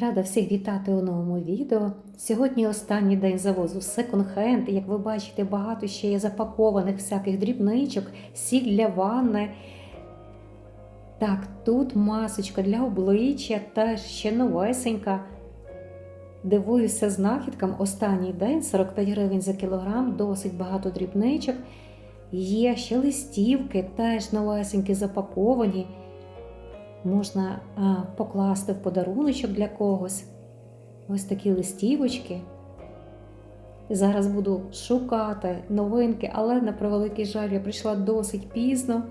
Рада всіх вітати у новому відео. Сьогодні останній день завозу секонд-хенд. Як ви бачите, багато ще є запакованих всяких дрібничок, сіль для ванни. Так, тут масочка для обличчя, теж ще новесенька. Дивуюся знахідкам. Останній день 45 гривень за кілограм, досить багато дрібничок. Є ще листівки, теж новесенькі запаковані можна покласти в подаруночок для когось. Ось такі листівочки. Зараз буду шукати новинки, але на превеликий жаль, я прийшла досить пізно.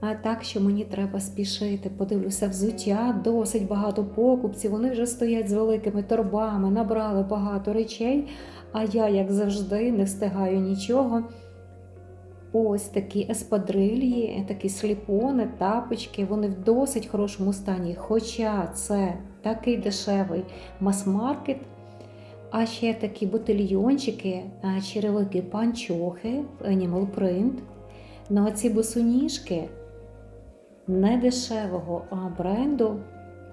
А так що мені треба спішити. Подивлюся взуття, досить багато покупців. Вони вже стоять з великими торбами, набрали багато речей, а я, як завжди, не встигаю нічого. Ось такі еспадрильї, такі сліпони, тапочки, вони в досить хорошому стані. Хоча це такий дешевий мас-маркет, а ще такі ботильйончики, а, черевики панчохи, Animal Print. Ну а ці босоніжки недешевого бренду.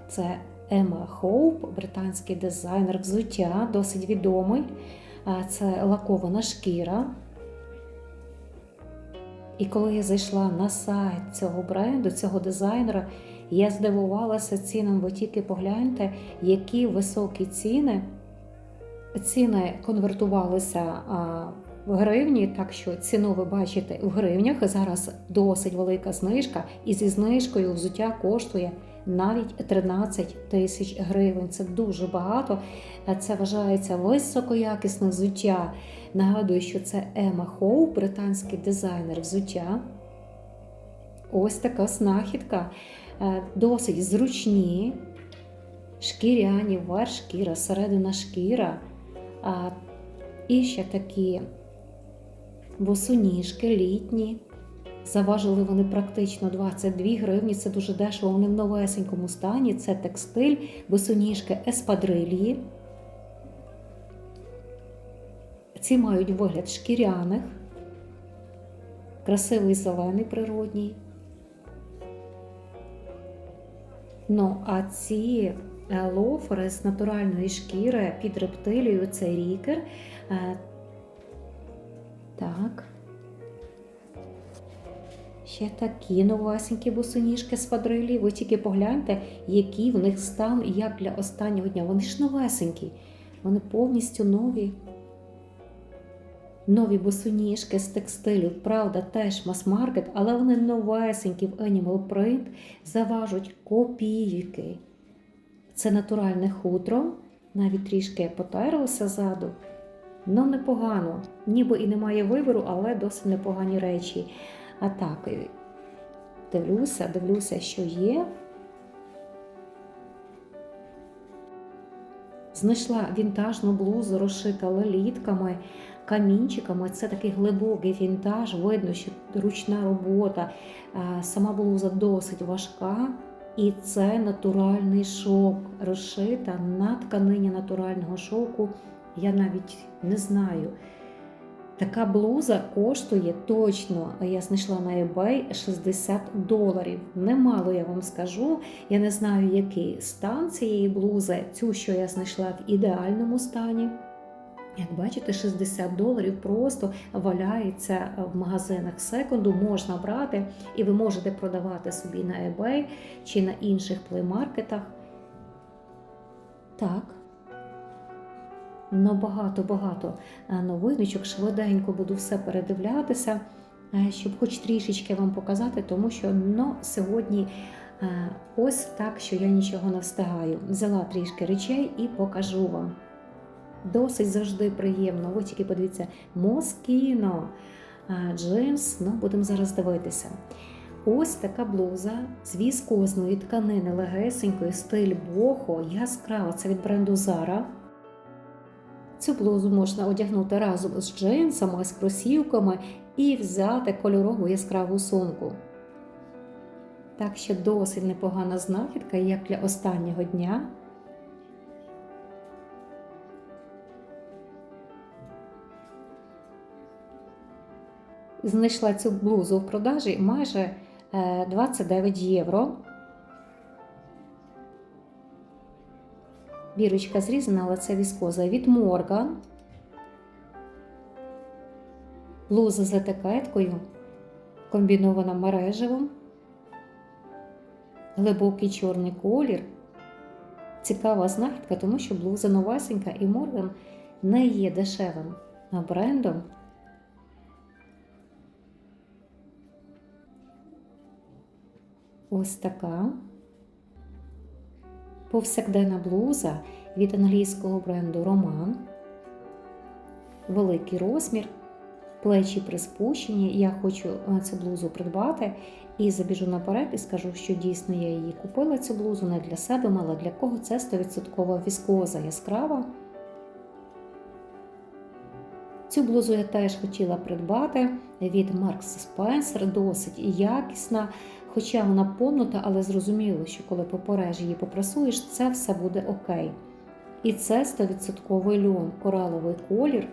Це Emma Hope, британський дизайнер взуття, досить відомий. Це лакована шкіра. І коли я зайшла на сайт цього бренду, цього дизайнера, я здивувалася цінам, бо тільки погляньте, які високі ціни. Ціни конвертувалися в гривні, так що ціну ви бачите в гривнях. Зараз досить велика знижка, і зі знижкою взуття коштує навіть 13 тисяч гривень. Це дуже багато. Це вважається високоякісне взуття. Нагадую, що це Ема Хоу, британський дизайнер взуття. Ось така знахідка. Е, Досить зручні, шкіряні, верх шкіра, середина шкіра. І ще такі босоніжки літні. Заважили вони практично 22 гривні. Це дуже дешево. Вони в новесенькому стані. Це текстиль, босоніжки еспадрилії. Ці мають вигляд шкіряних, красивий зелений природній. Ну, а ці е, лофери з натуральної шкіри під рептилією це рікер. Е, Так. Ще такі новесенькі босоніжки з квадрилі. Ви тільки погляньте, який в них стан, як для останнього дня. Вони ж новесенькі, вони повністю нові. Нові босоніжки з текстилю, правда, теж мас-маркет, але вони новесенькі в Animal Print, заважуть копійки. Це натуральне хутро, навіть трішки потерлося ззаду. Ну, непогано. Ніби і немає вибору, але досить непогані речі. А так, дивлюся, дивлюся, що є. Знайшла вінтажну блузу, розшита лелітками, камінчиками. Це такий глибокий вінтаж, видно, що ручна робота. Сама блуза досить важка. І це натуральний шовк, розшита на тканині натурального шовку. Я навіть не знаю. Така блуза коштує точно, я знайшла на eBay 60 доларів. Немало я вам скажу. Я не знаю, який стан цієї блузи. Цю, що я знайшла в ідеальному стані. Як бачите, 60 доларів просто валяється в магазинах секунду, можна брати, і ви можете продавати собі на eBay чи на інших плеймаркетах. Так. Ну, багато-багато новиночок, швиденько буду все передивлятися, е, щоб хоч трішечки вам показати, тому що ну, сьогодні е, ось так, що я нічого не встигаю. Взяла трішки речей і покажу вам. Досить завжди приємно. Ви тільки подивіться, Москіно, джинс, ну, будемо зараз дивитися. Ось така блуза з віскозної тканини легесенької, стиль бохо, яскрава, це від бренду Zara. Цю блузу можна одягнути разом з джинсами, з кросівками і взяти кольорову яскраву сумку. Так що досить непогана знахідка, як для останнього дня. Знайшла цю блузу в продажі майже 29 євро. Бірочка зрізана, але це віскоза від Морган. Блуза з етикеткою, комбінована мережевим, глибокий чорний колір. Цікава знахідка, тому що блуза новесенька і Морган не є дешевим брендом. Ось така повсякденна блуза від англійського бренду Роман. Великий розмір, плечі приспущені. Я хочу е, цю блузу придбати і забіжу наперед і скажу, що дійсно я її купила цю блузу не для себе, мала для кого це 100% віскоза яскрава. Цю блузу я теж хотіла придбати від Marks Spencer, досить якісна, хоча вона понута, але зрозуміло, що коли по порежі її попрасуєш, це все буде окей. І це 100% льон, кораловий колір.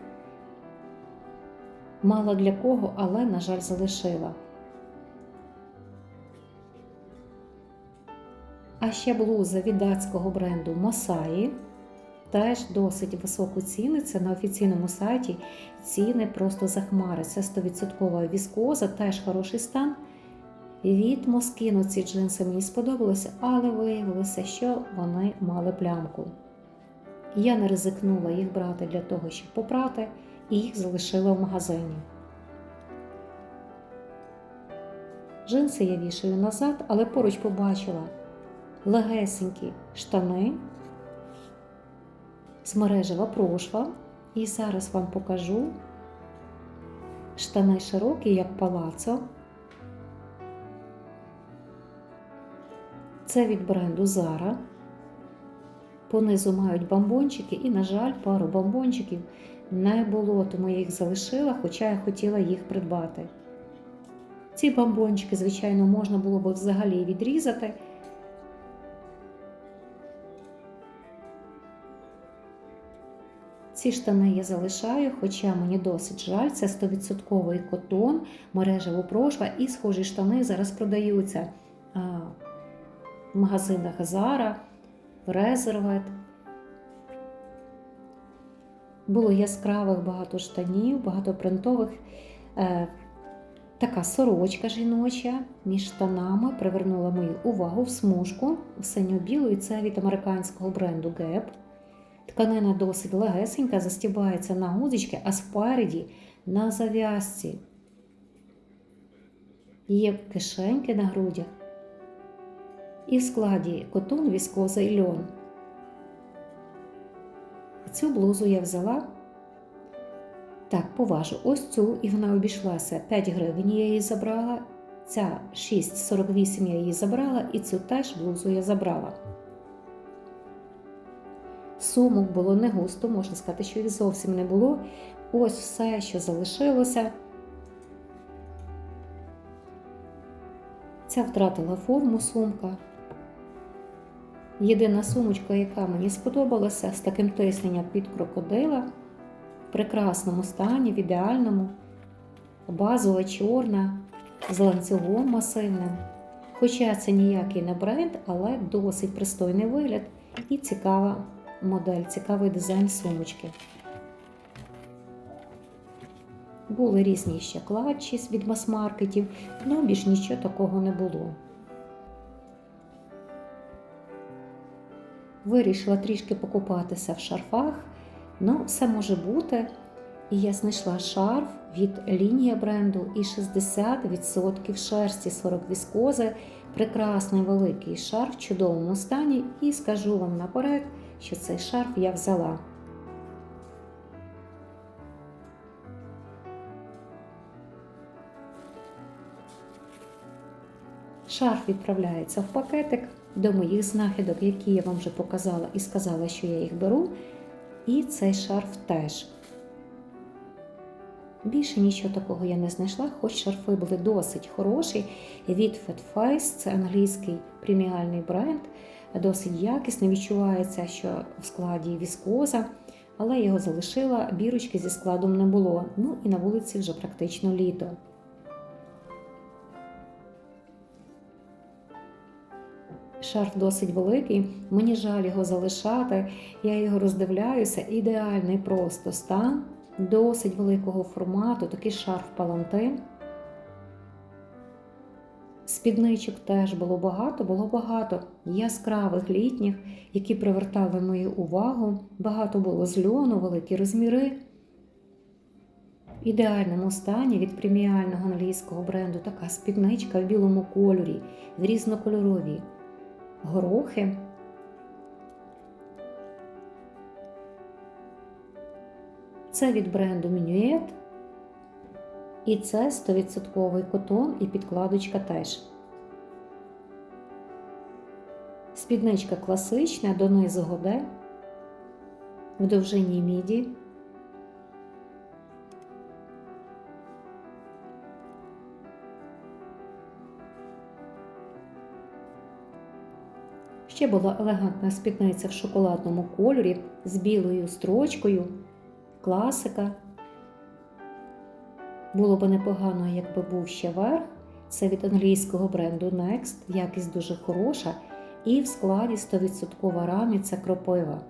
Мала для кого, але, на жаль, залишила. А ще блуза від датського бренду Мосаї. Теж досить високу ціну. Це на офіційному сайті ціни просто захмари. Це 100% віскоза, теж хороший стан. Від Москіну ці джинси мені сподобалися, але виявилося, що вони мали плямку. Я не ризикнула їх брати для того, щоб попрати, і їх залишила в магазині. Джинси я вішаю назад, але поруч побачила легесенькі штани з мережева прошва. І зараз вам покажу штани широкі, як палацо. Це від бренду Zara. Понизу мають бомбончики, і, на жаль, пару бомбончиків не було, тому я їх залишила, хоча я хотіла їх придбати. Ці бомбончики, звичайно, можна було б взагалі відрізати. Ці штани я залишаю, хоча мені досить жаль, це 100% котон, мережево прошва і схожі штани зараз продаються в магазинах Zara, Резервет. Було яскравих багато штанів, багато принтових. Е, така сорочка жіноча між штанами привернула мою увагу в смужку в синьо-білу, і це від американського бренду Gap. Тканина досить легесенька, застібається на гудзички, а спереді на зав'язці. Є кишеньки на грудях. І в складі котон, віскоза і льон. Цю блузу я взяла. Так, поважу, ось цю, і вона обійшлася 5 гривень, я її забрала. Ця 6,48 я її забрала, і цю теж блузу я забрала. Сумок було не густо, можна сказати, що їх зовсім не було. Ось все, що залишилося. Ця втратила форму сумка. Єдина сумочка, яка мені сподобалася, з таким тисненням під крокодила, в прекрасному стані, в ідеальному, базова чорна, з ланцюгом масивним. Хоча це ніякий не бренд, але досить пристойний вигляд і цікава модель, цікавий дизайн сумочки. Були різні ще клатчі від мас-маркетів, але більш нічого такого не було. Вирішила трішки покупатися в шарфах, ну, все може бути. І я знайшла шарф від лінія бренду і 60% шерсті 40 віскози. Прекрасний великий шарф в чудовому стані, і скажу вам наперед, що цей шарф я взяла. Шарф відправляється в пакетик до моїх знахідок, які я вам вже показала і сказала, що я їх беру. І цей шарф теж. Більше нічого такого я не знайшла, хоч шарфи були досить хороші. Від Fat це англійський преміальний бренд, досить якісний. Відчувається, що в складі віскоза, але його залишила, бірочки зі складом не було. Ну і на вулиці вже практично літо. Шарф досить великий, мені жаль його залишати. Я його роздивляюся. Ідеальний просто стан, досить великого формату, такий шарф палантин. Спідничок теж було багато, було багато яскравих літніх, які привертали мою увагу. Багато було з льону, великі розміри. В ідеальному стані від преміального англійського бренду така спідничка в білому кольорі, в різнокольорові горохи. Це від бренду Minuet. І це 100% котон і підкладочка теж. Спідничка класична, донизу годе, в довжині міді. Ще була елегантна спідниця в шоколадному кольорі з білою строчкою, класика. Було б непогано, якби був ще верх. Це від англійського бренду Next, якість дуже хороша, і в складі 100% раміця кропива.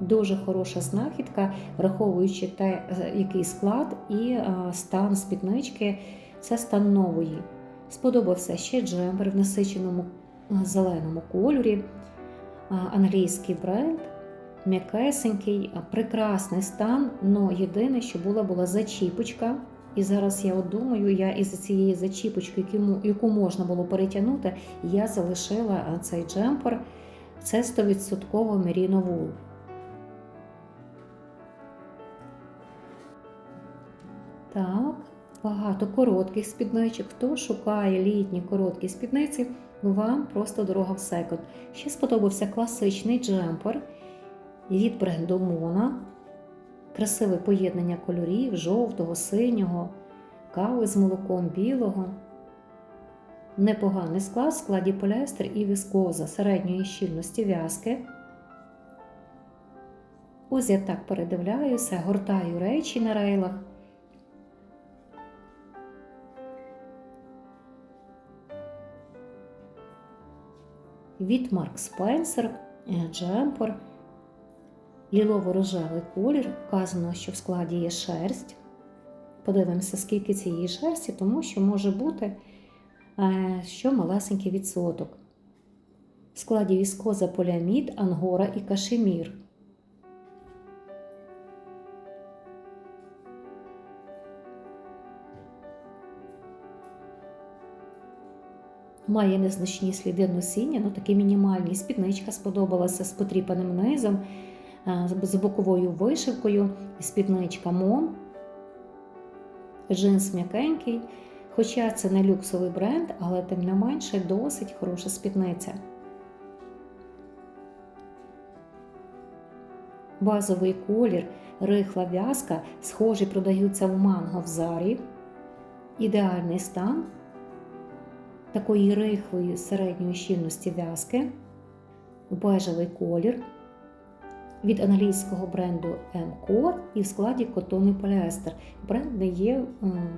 Дуже хороша знахідка, враховуючи те, який склад і стан спіднички, це стан нової. Сподобався ще джемпер в насиченому зеленому кольорі, англійський бренд м'якесенький, прекрасний стан, але єдине, що була була зачіпочка. І зараз я от думаю, я із цієї зачіпочки, яку можна було перетягнути, я залишила цей джемпер. Це 100% Merino Wool. Так, багато коротких спідничок. Хто шукає літні короткі спідниці, вам просто дорога в секонд. Ще сподобався класичний джемпер від бренду Мона. Красиве поєднання кольорів, жовтого, синього, кави з молоком білого. Непоганий склад в складі поліестер і віскоза середньої щільності в'язки. Ось я так передивляюся, гортаю речі на рейлах. Від Марк Спенсер, джемпер лілово-рожевий колір. Вказано, що в складі є шерсть. Подивимося, скільки цієї шерсті, тому що може бути е, що малесенький відсоток. В складі віскоза поліамід, ангора і кашемір. Має незначні сліди носіння, ну такі мінімальні. Спідничка сподобалася з потріпаним низом. Е, з боковою вишивкою, спідничка Мон, джинс м'якенький. Хоча це не люксовий бренд, але тим не менше досить хороша спідниця. Базовий колір, рихла в'язка, схожі продаються в манго в зарі. Ідеальний стан такої рихлої середньої щільності в'язки, бежевий колір від англійського бренду M-Core і в складі котон і поліестер. Бренд не є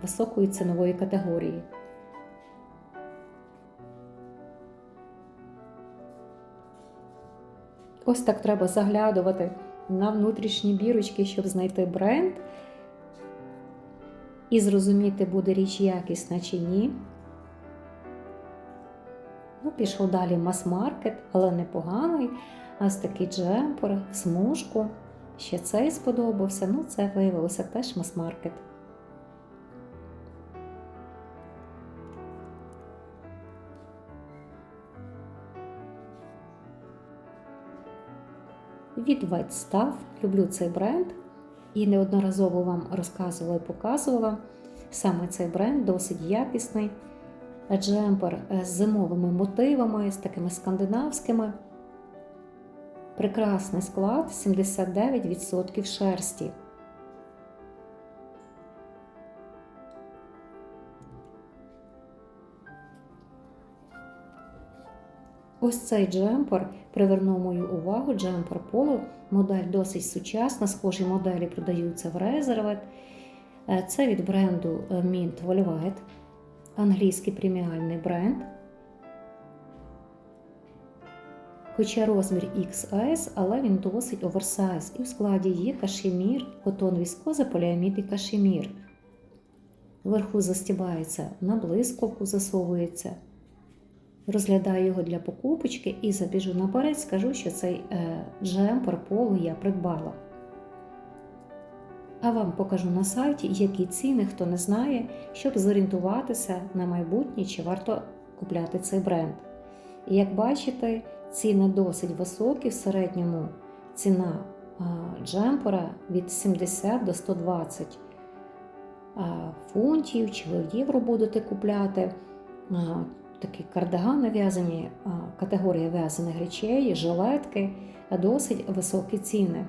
високої цінової категорії. Ось так треба заглядувати на внутрішні бірочки, щоб знайти бренд і зрозуміти, буде річ якісна чи ні. Ну, Пішов далі мас-маркет, але непоганий. Ось такий джемпер, смужку. Ще цей сподобався. Ну, це виявилося теж мас-маркет. Від White. Люблю цей бренд і неодноразово вам розказувала і показувала. Саме цей бренд досить якісний. Джемпер з зимовими мотивами, з такими скандинавськими. Прекрасний склад 79% шерсті. Ось цей джемпер привернув мою увагу. Джемпер Polo. Модель досить сучасна, схожі моделі продаються в Резервет. Це від бренду Mint Velvet, англійський преміальний бренд. Хоча розмір XS, але він досить оверсайз. І в складі є кашемір, котон віскоза, поліамід і кашемір. Вверху застібається на блискавку, засовується. Розглядаю його для покупочки і забіжу наперед, скажу, що цей е, джемпер полу я придбала. А вам покажу на сайті, які ціни, хто не знає, щоб зорієнтуватися на майбутнє, чи варто купляти цей бренд. І як бачите, ціни досить високі, в середньому ціна джемпера від 70 до 120 фунтів, чи ви в євро будете купляти. Такі кардигани в'язані, категорія в'язаних речей, жилетки, досить високі ціни.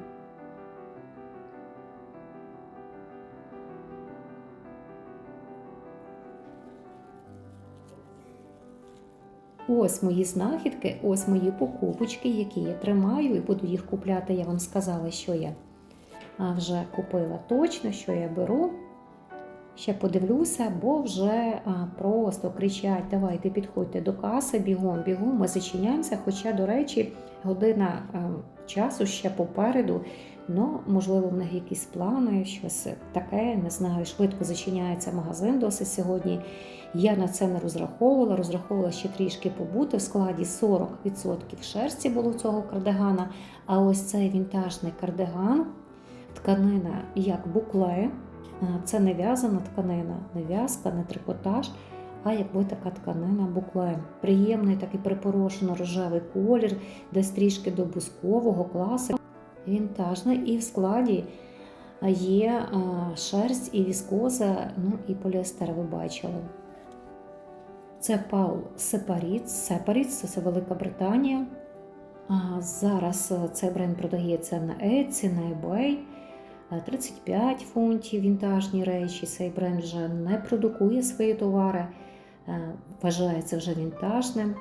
Ось мої знахідки, ось мої покупочки, які я тримаю і буду їх купляти. Я вам сказала, що я вже купила точно, що я беру. Ще подивлюся, бо вже просто кричать: давайте підходьте до каси, бігом, бігом, ми зачиняємося. Хоча, до речі, година часу ще попереду. Ну, можливо, в них якісь плани, щось таке, не знаю. Швидко зачиняється магазин досить сьогодні. Я на це не розраховувала, розраховувала ще трішки побути. В складі 40% шерсті було цього кардигана. А ось цей вінтажний кардиган, тканина як букле. Це не в'язана тканина, не в'язка, не трикотаж, а якби така тканина букле. Приємний такий припорошено рожевий колір, десь трішки до бускового класу. Вінтажний і в складі є шерсть і віскоза, ну і поліестер ви бачили. Це Паул Сепаріц. Сепаріц, це Велика Британія. Зараз цей бренд продається на Etsy, на eBay. 35 фунтів вінтажні речі. Цей бренд вже не продукує свої товари, вважається вже вінтажним.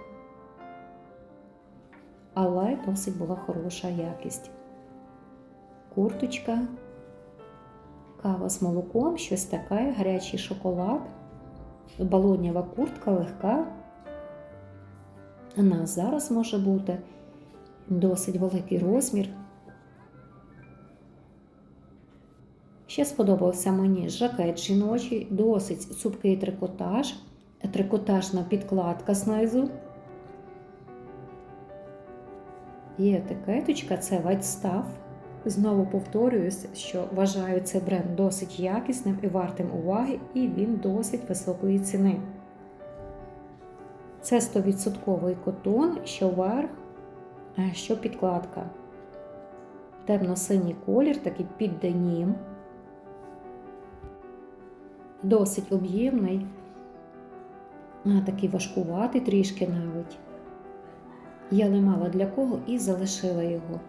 Але досить була хороша якість. Курточка, кава з молоком, щось таке, гарячий шоколад, балонєва куртка легка. Вона зараз може бути досить великий розмір. Ще сподобався мені жакет жіночий, досить цупкий трикотаж, трикотажна підкладка знизу. Є етикеточка, це White Знову повторююсь, що вважаю цей бренд досить якісним і вартим уваги, і він досить високої ціни. Це 100% котон, що верх, що підкладка. Темно-синій колір, такий під денім. Досить об'ємний, такий важкуватий трішки навіть. Я не мала для кого і залишила його.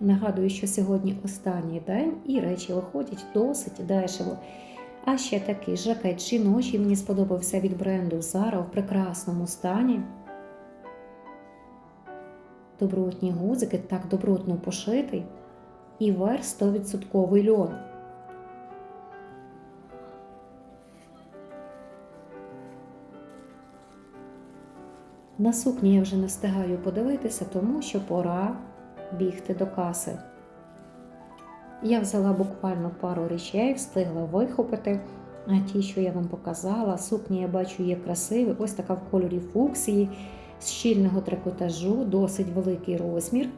Нагадую, що сьогодні останній день і речі виходять досить дешево. А ще такий жакет жіночий мені сподобався від бренду Zara в прекрасному стані. Добротні гузики, так добротно пошитий. І верх 100% льон. На сукні я вже не встигаю подивитися, тому що пора бігти до каси. Я взяла буквально пару речей, встигла вихопити. А ті, що я вам показала, сукні, я бачу, є красиві. Ось така в кольорі фуксії, з щільного трикотажу, досить великий розмір.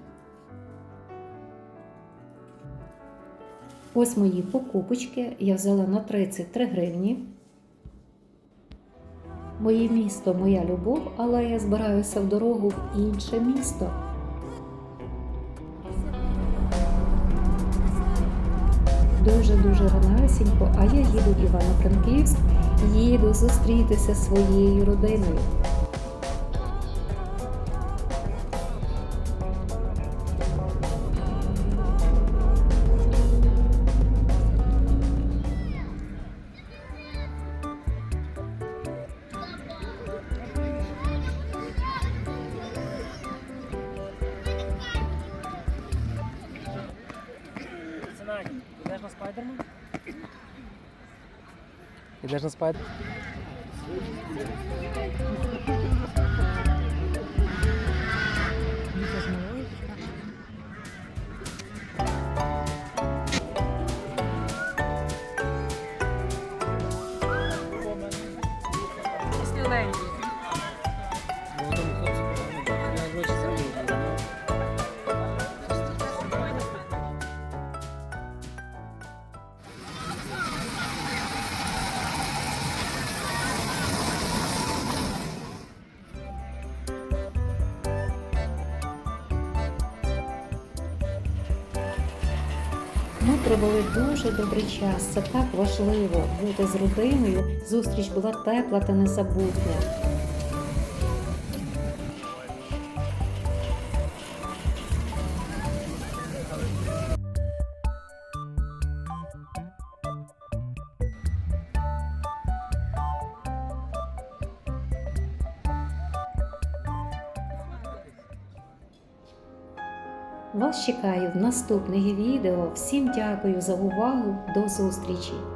Ось мої покупочки. Я взяла на 33 гривні. Моє місто, моя любов, але я збираюся в дорогу в інше місто. Дуже-дуже ранесенько, а я їду в Івано-Франківськ, їду зустрітися зі своєю родиною. Дуже добрий час. Це так важливо бути з родиною. Зустріч була тепла та незабутня. Чекаю в наступних відео. Всім дякую за увагу. До зустрічі!